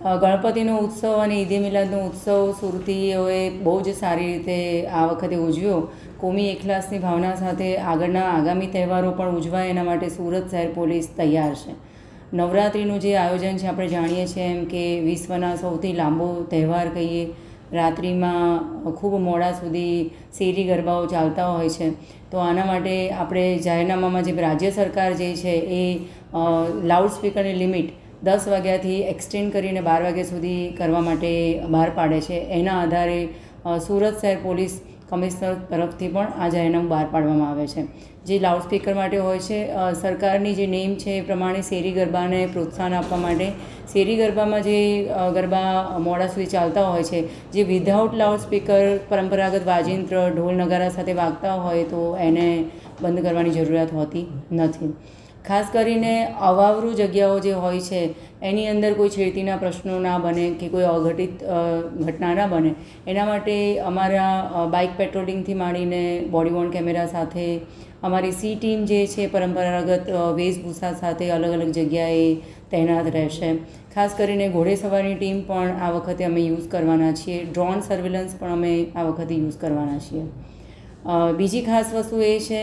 ગણપતિનો ઉત્સવ અને ઈદે મિલાદનો ઉત્સવ સુરતીઓએ બહુ જ સારી રીતે આ વખતે ઉજવ્યો. કોમી એકલાસની ભાવના સાથે આગળના આગામી તહેવારો પણ ઉજવાય એના માટે સુરત શહેર પોલીસ તૈયાર છે. નવરાત્રિનું જે આયોજન છે આપણે જાણીએ છીએ એમ કે વિશ્વના સૌથી લાંબો તહેવાર કહીએ. રાત્રિમાં ખૂબ મોડા સુધી શેરી ગરબાઓ ચાલતા હોય છે. તો આના માટે આપણે જાહેરનામામાં જે રાજ્ય સરકાર જે છે એ લાઉડસ્પીકરની લિમિટ દસ વાગ્યાથી એક્સટેન્ડ કરીને બાર વાગ્યા સુધી કરવા માટે બહાર પાડે છે. એના આધારે સુરત શહેર પોલીસ કમિશનર તરફથી પણ આ જાહેરનામું બહાર પાડવામાં આવે છે. જે લાઉડ સ્પીકર માટે હોય છે સરકારની જે નેમ છે એ પ્રમાણે શેરી ગરબાને પ્રોત્સાહન આપવા માટે, શેરી ગરબામાં જે ગરબા મોડા સુધી ચાલતા હોય છે, જે વિધાઉટ લાઉડ સ્પીકર પરંપરાગત વાજિંત્ર, ઢોલ નગારા સાથે વાગતા હોય તો એને બંધ કરવાની જરૂરિયાત હોતી નથી. ખાસ કરીને અવાવરું જગ્યાઓ જે હોય છે, એની અંદર કોઈ છેડતીના પ્રશ્નો ના બને કે કોઈ અઘટિત ઘટના ના બને. એના માટે અમારા બાઇક પેટ્રોલિંગથી માંડીને બોડી વોર્ન કેમેરા સાથે અમારી સી ટીમ જે છે પરંપરાગત વેશભૂષા સાથે અલગ અલગ જગ્યાએ તૈનાત રહેશે. ખાસ કરીને ઘોડેસવારની ટીમ પણ આ વખતે અમે યુઝ કરવાના છીએ. ડ્રોન સર્વેલન્સ પણ અમે આ વખતે યુઝ કરવાના છીએ. બીજી ખાસ વસ્તુ એ છે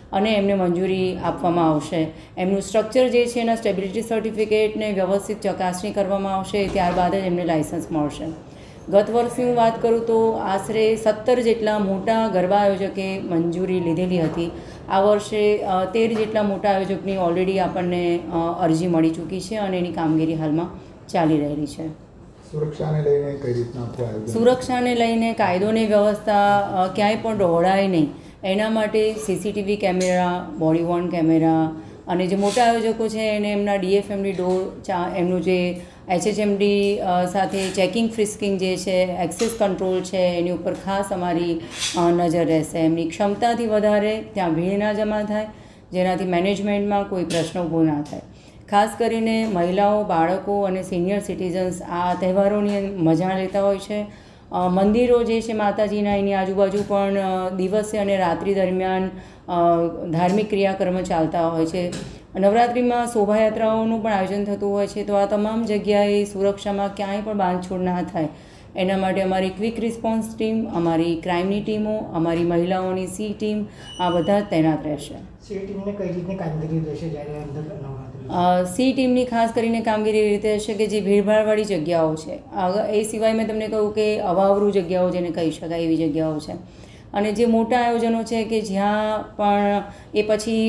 અને એમને મંજૂરી આપવામાં આવશે. એમનું સ્ટ્રક્ચર જે છે એના સ્ટેબિલિટી સર્ટિફિકેટને વ્યવસ્થિત ચકાસણી કરવામાં આવશે ત્યારબાદ જ એમને લાઇસન્સ મળશે. ગત વર્ષની હું વાત કરું તો આશરે સત્તર જેટલા મોટા ગરબા આયોજકે મંજૂરી લીધેલી હતી. આ વર્ષે તેર જેટલા મોટા આયોજકની ઓલરેડી આપણને અરજી મળી ચૂકી છે અને એની કામગીરી હાલમાં ચાલી રહેલી છે. સુરક્ષાને લઈને કઈ રીતના સુરક્ષાને લઈને કાયદોની વ્યવસ્થા ક્યાંય પણ ડહોળાય નહીં. એના માટે CCTV camera, body worn camera અને જે મોટા આયોજકો છે એને એમના ડીએફએમડી ડોર, ચા, એમનું જે એચએચએમડી સાથે ચેકિંગ, ફ્રિસ્કિંગ જે છે, એક્સેસ કંટ્રોલ છે, એની ઉપર ખાસ અમારી નજર રહેશે. એમની ક્ષમતાથી વધારે ત્યાં ભીડ ના જમા થાય, જેનાથી મેનેજમેન્ટમાં કોઈ પ્રશ્ન ઊભો ના થાય. ખાસ કરીને મહિલાઓ, બાળકો અને સિનિયર સિટીઝન્સ આ તહેવારોની મજા લેતા હોય છે. મંદિરો જે છે માતાજીના એની આજુબાજુ પણ દિવસે અને રાત્રિ દરમિયાન ધાર્મિક ક્રિયાકર્મ ચાલતા હોય છે. નવરાત્રિમાં શોભાયાત્રાઓનું પણ આયોજન થતું હોય છે. તો આ તમામ જગ્યાએ સુરક્ષામાં ક્યાંય પણ બાંધછોડ ના થાય. એના માટે અમારી ક્વિક રિસ્પોન્સ ટીમ અમારી ક્રાઇમની ટીમો અમારી મહિલાઓની સી ટીમ આ બધા તૈનાત રહેશે. સી ટીમને કઈ રીતની કામગીરી રહેશે જ્યારે અંદર સી ટીમની ખાસ કરીને કામગીરી રીતે હશે કે જે ભીડભાડવાળી જગ્યાઓ છે. એ સિવાય મેં તમને કહ્યું કે અવાવરું જગ્યાઓ જેને કહી શકાય એવી જગ્યાઓ છે. અને જે મોટા આયોજનો છે કે જ્યાં પણ એ પછી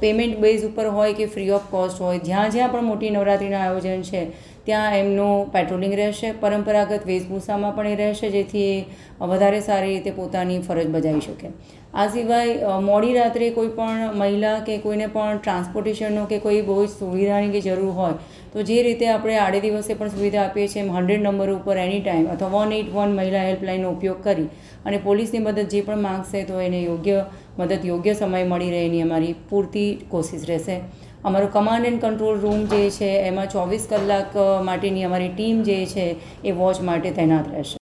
પેમેન્ટ બેઝ ઉપર હોય કે ફ્રી ઓફ કોસ્ટ હોય જ્યાં જ્યાં પણ મોટી નવરાત્રિના આયોજન છે ત્યાં એમનું પેટ્રોલિંગ રહેશે, પરંપરાગત વેશભૂષામાં પણ એ રહેશે, જેથી એ વધારે સારી રીતે પોતાની ફરજ બજાવી શકે. આ સિવાય મોડી રાત્રે કોઈ પણ મહિલા કે કોઈને પણ ટ્રાન્સપોર્ટેશનનો કે કોઈ બહુ જ સુવિધાની કે જરૂર હોય, તો જે રીતે આપણે આડે દિવસે પણ સુવિધા આપીએ છીએ, એમ હંડ્રેડ નંબર ઉપર એની ટાઈમ અથવા વન એટ વન મહિલા હેલ્પલાઇનનો ઉપયોગ કરી અને પોલીસની મદદ જે પણ માંગશે તો એને યોગ્ય મદદ, યોગ્ય સમય મળી રહે એની અમારી પૂરતી કોશિશ રહેશે. અમારો કમાન્ડ એન્ડ કંટ્રોલ રૂમ જે છે, એમાં ચોવીસ કલાક માટેની અમારી ટીમ જે છે, એ વોચ માટે તૈનાત રહેશે.